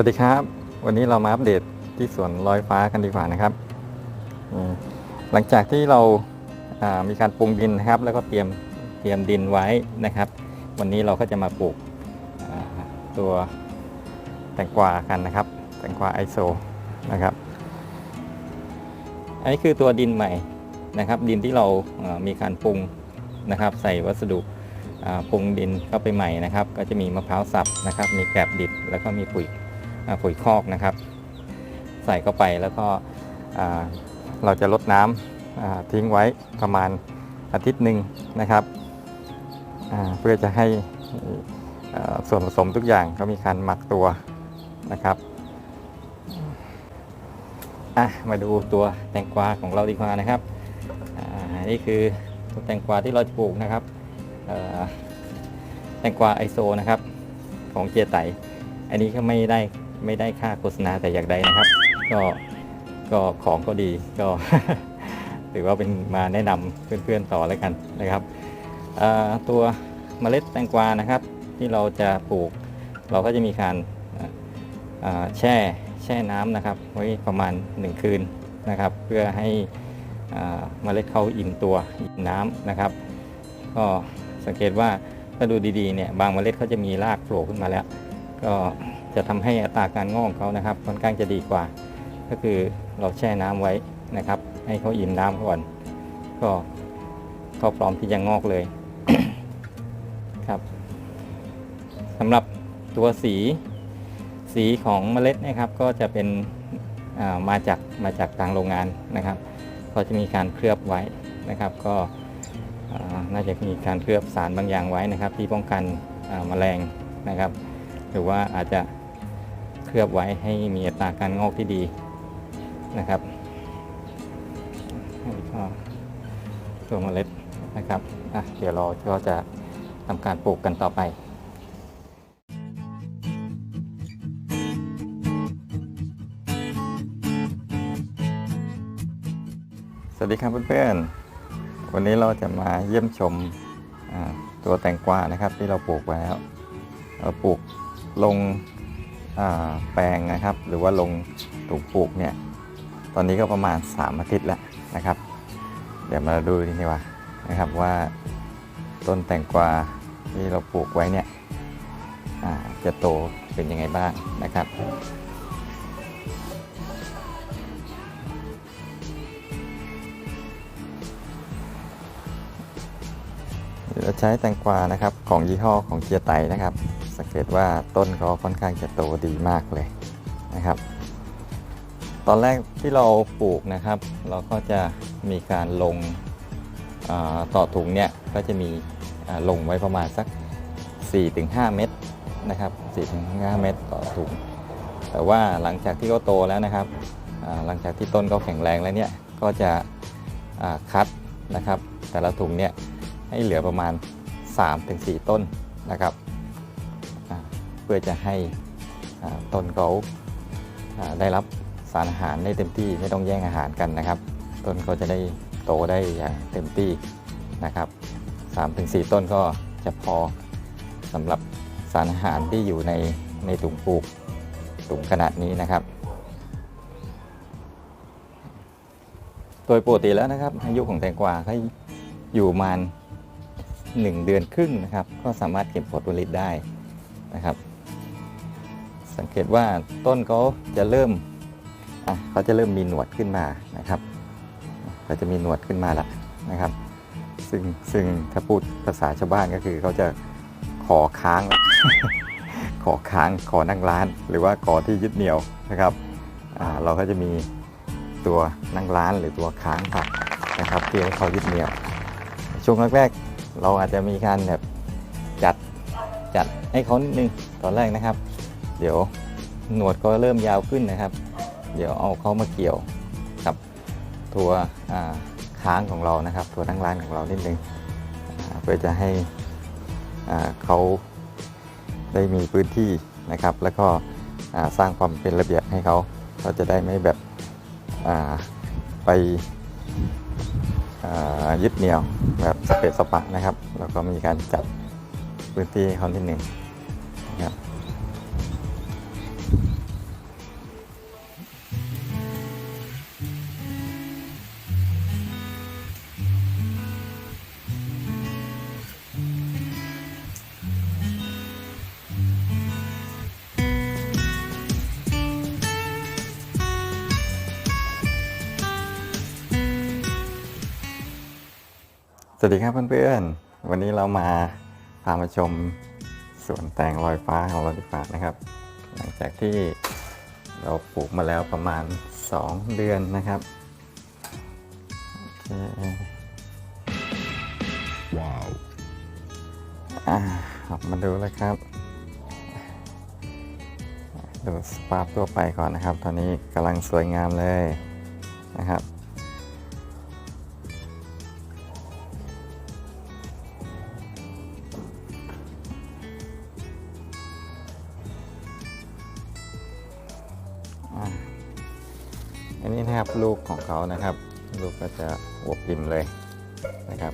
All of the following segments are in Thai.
วัสดีครับ วันนี้เรามาอัปเดตที่สวนลอยฟ้ากันดีกว่านะครับ หลังจากที่เราามีการปรุงดินนะครับ แล้วก็เตรียมเตรียมดินไว้นะครับ วันนี้เราก็จะมาปลูกตัวแตงกวากันนะครับ แตงกวาไอโซนะครับ อันนี้คือตัวดินใหม่นะครับ ดินที่เราเอ่อมีการปรุงนะครับ ใส่วัสดุปรุงดินเข้าไปใหม่นะครับ ก็จะมีมะพร้าวสับนะครับ มีแกลบดิบแล้วก็มีปุ๋ย ปุ๋ยคอกนะครับ ใส่เข้าไปแล้วก็เราจะลดน้ำทิ้งไว้ประมาณอาทิตย์หนึ่งนะครับเพื่อจะให้ส่วนผสมทุกอย่างก็มีการหมักตัวนะครับมาดูตัวแตงกวาของเราดีกว่านะครับนี่คือตัวแตงกวาที่เราจะปลูกนะครับแตงกวาไอโซนะครับของเจไต อันนี้ก็ไม่ได้ ไม่ได้ค่าโฆษณาแต่อย่างใดนะครับ ก็ก็ของก็ดีก็ ถือว่าเป็นมาแนะนำเพื่อนๆต่อแล้วกันนะครับตัวเมล็ดแตงกวานะครับ ที่เราจะปลูก เราก็จะมีการแช่แช่น้ำนะครับ ไว้ประมาณ 1 คืนนะครับ เพื่อให้เอ่อเมล็ดเขาอิ่มตัวอิ่มน้ำนะครับ ก็สังเกตว่าถ้าดูดีๆเนี่ยบางเมล็ดเขาจะมีรากโผล่ขึ้นมาแล้ว ก็ จะทำให้อัตราการงอกของเขานะครับค่อนข้างจะดีกว่า ก็คือเราแช่น้ำไว้นะครับ ให้เขาอิ่มน้ำก่อน ก็ก็พร้อมที่จะงอกเลยครับสำหรับตัวสีสีของเมล็ดนะครับก็จะเป็นามาจากมาจากทางโรงงานนะครับก็จะมีการเคลือบไว้นะครับ ก็น่าจะมีการเคลือบสารบางอย่างไว้นะครับ ที่ป้องกันแมลงนะครับ หรือว่าอาจจะ เคลือบไว้ให้มีอัตราการงอกที่ดีนะครับอันนี้ก็ตัวเมล็ดนะครับอะเดี๋ยวเราก็จะทำการปลูกกันต่อไปสวัสดีครับเพื่อนๆ วันนี้เราจะมาเยี่ยมชมอ่าตัวแตงกวานะครับที่เราปลูกไว้แล้ว เราปลูกลง แปลงนะครับ หรือว่าลงถูกปลูกเนี่ย ตอนนี้ก็ประมาณ 3 อาทิตย์แล้วนะครับ เดี๋ยวมาดูดีกว่านะครับว่าต้นแตงกวาที่เราปลูกไว้เนี่ยจะโตเป็นยังไงบ้างนะครับเราใช้แตงกวานะครับของยี่ห้อของเจียไตนะครับ สังเกตว่าต้นเขาค่อนข้างจะโตดีมากเลยนะครับ ตอนแรกที่เราปลูกนะครับ เราก็จะมีการลงต่อถุงเนี่ยก็จะมีลงไว้ประมาณสัก 4-5 เม็ดนะครับ 4-5 เม็ดต่อถุง แต่ว่าหลังจากที่เขาโตแล้วนะครับหลังจากที่ต้นเขาแข็งแรงแล้วเนี่ยก็จะคัดนะครับ แต่ละถุงเนี่ยให้เหลือประมาณ 3-4 ต้นนะครับ พื่อจะให้ต้นเขาได้รับสารอาหารได้เต็มที่ไม่ต้องแย่งอาหารกันนะครับ ต้นเขาจะได้โตได้อย่างเต็มที่นะครับ3-4 ต้นก็จะพอสำหรับสารอาหารที่อยู่ในในถุงปลูกถุงขนาดนี้นะครับ โดยปกติแล้วนะครับ อายุของแตงกวาเขาอยู่ประมาณ1เดือนครึ่งนะครับ ก็สามารถเก็บผลผลิตได้นะครับ สังเกตว่าต้นเขาจะเริ่มเขาจะเริ่มมีหนวดขึ้นมานะครับเขาจะมีหนวดขึ้นมาละนะครับ ซึ่งซึ่งถ้าพูดภาษาชาวบ้านก็คือเขาจะขอค้างละขอค้างขอนั่งร้าน หรือว่าขอที่ยึดเหนี่ยวนะครับอ่าเราก็จะมีตัวนั่งร้านหรือตัวค้างผักนะครับที่ให้เขายึดเหนี่ยวช่วงแรกๆเราอาจจะมีการแบบจัดจัดให้เขานิดนึงตอนแรกนะครับ เดี๋ยวหนวดก็เริ่มยาวขึ้นนะครับ เดี๋ยวเอาเขามาเกี่ยวกับตัวค้างของเรานะครับ ตัวนั่งร้านของเรานิดนึงอ่าเพื่อจะให้เขาได้มีพื้นที่นะครับ แล้วก็สร้างความเป็นระเบียบให้เขาเขาจะได้ไม่แบบไปยึดเหนี่ยวแบบสเปซสปะนะครับ แล้วก็มีการจัดพื้นที่เขานิดหนึ่ง สวัสดีครับเพื่อนๆ วันนี้เรามาพามาชมสวนแตงลอยฟ้าของเราดีกว่านะครับ หลังจากที่เราปลูกมาแล้วประมาณ 2 เดือนนะครับโอเคว้าวอ่ามาดูเลยครับ ดูสภาพทั่วไปก่อนนะครับ ตอนนี้กำลังสวยงามเลยนะครับ อันนี้นะครับลูกของเขานะครับ ลูกก็จะอวบอิ่มเลยนะครับ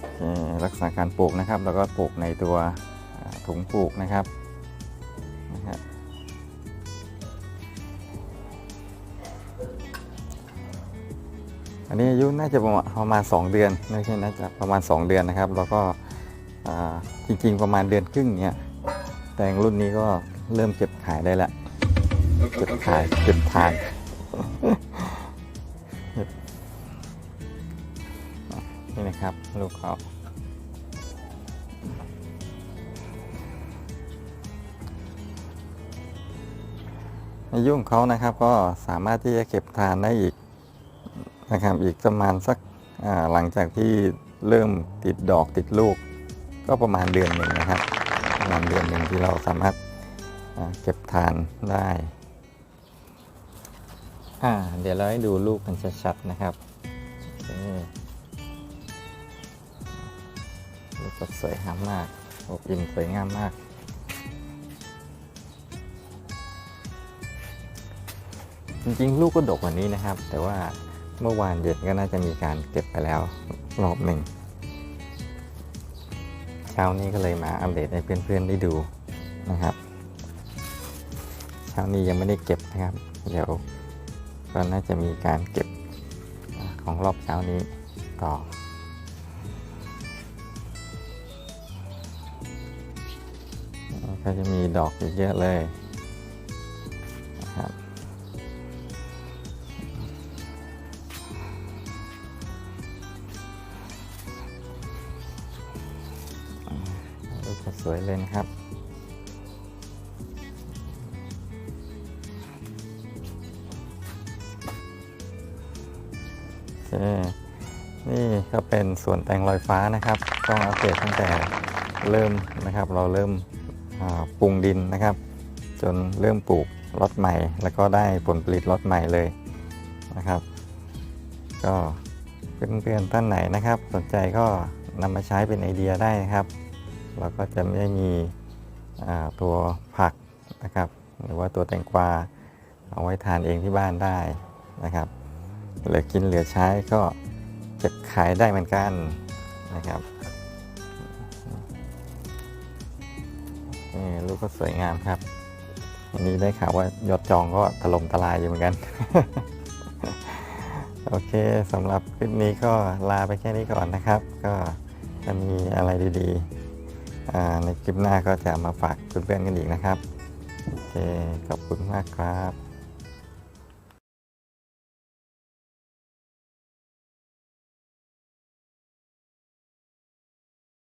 โอเคลักษณะการปลูกนะครับ แล้วก็ปลูกในตัวถุงปลูกนะครับนะครับอันนี้อายุน่าจะประมาณ 2 เดือนไม่ใช่น่าจะประมาณ 2 เดือนนะครับ แล้วก็จริงๆประมาณเดือนครึ่งเนี่ยแตงรุ่นนี้ก็เริ่มเก็บขายได้แล้ว เก็บขายเก็บทานนี่นะครับ ลูกเขาอายุของเขานะครับก็สามารถที่จะเก็บทานได้อีกนะครับ อีกประมาณสักหลังจากที่เริ่มติดดอกติดลูก ก็ประมาณเดือนหนึ่งนะครับประมาณเดือนหนึ่งที่เราสามารถเก็บทานได้ อ่า เดี๋ยวเราให้ดูลูกกันชัดๆนะครับลูกก็สวยงามมากอบอิ่มสวยงามมากจริงๆ ลูกก็ดกกว่านี้นะครับ แต่ว่าเมื่อวานเย็นก็น่าจะมีการเก็บไปแล้วรอบหนึ่งเช้านี้ก็เลยมาอัปเดตให้เพื่อนๆได้ดูนะครับ เช้านี้ยังไม่ได้เก็บนะครับ เดี๋ยว ก็น่าจะมีการเก็บของรอบเช้านี้ต่อก็จะมีดอกอีกเยอะเลยนะครับสวยเลยนะครับ นี่ก็เป็นส่วนแต่งลอยฟ้านะครับ ต้องอัปเดตตั้งแต่เริ่มนะครับ เราเริ่มปรุงดินนะครับ จนเริ่มปลูกล็อตใหม่ แล้วก็ได้ผลผลิตล็อตใหม่เลยนะครับ ก็เพื่อนๆท่านไหนนะครับ สนใจก็นำมาใช้เป็นไอเดียได้นะครับ เราก็จะไม่มีตัวผักนะครับ หรือว่าตัวแตงกวาเอาไว้ทานเองที่บ้านได้นะครับ เหลือกินเหลือใช้ก็เก็บขายได้เหมือนกันนะครับนี่ลูกก็สวยงามครับ อันนี้ได้ข่าวว่ายอดจองก็ถล่มทลายอยู่เหมือนกัน โอเคสำหรับคลิปนี้ก็ลาไปแค่นี้ก่อนนะครับ ก็จะมีอะไรดีๆในคลิปหน้าก็จะมาฝากเพื่อนๆกันอีกนะครับ โอเคขอบคุณมากครับ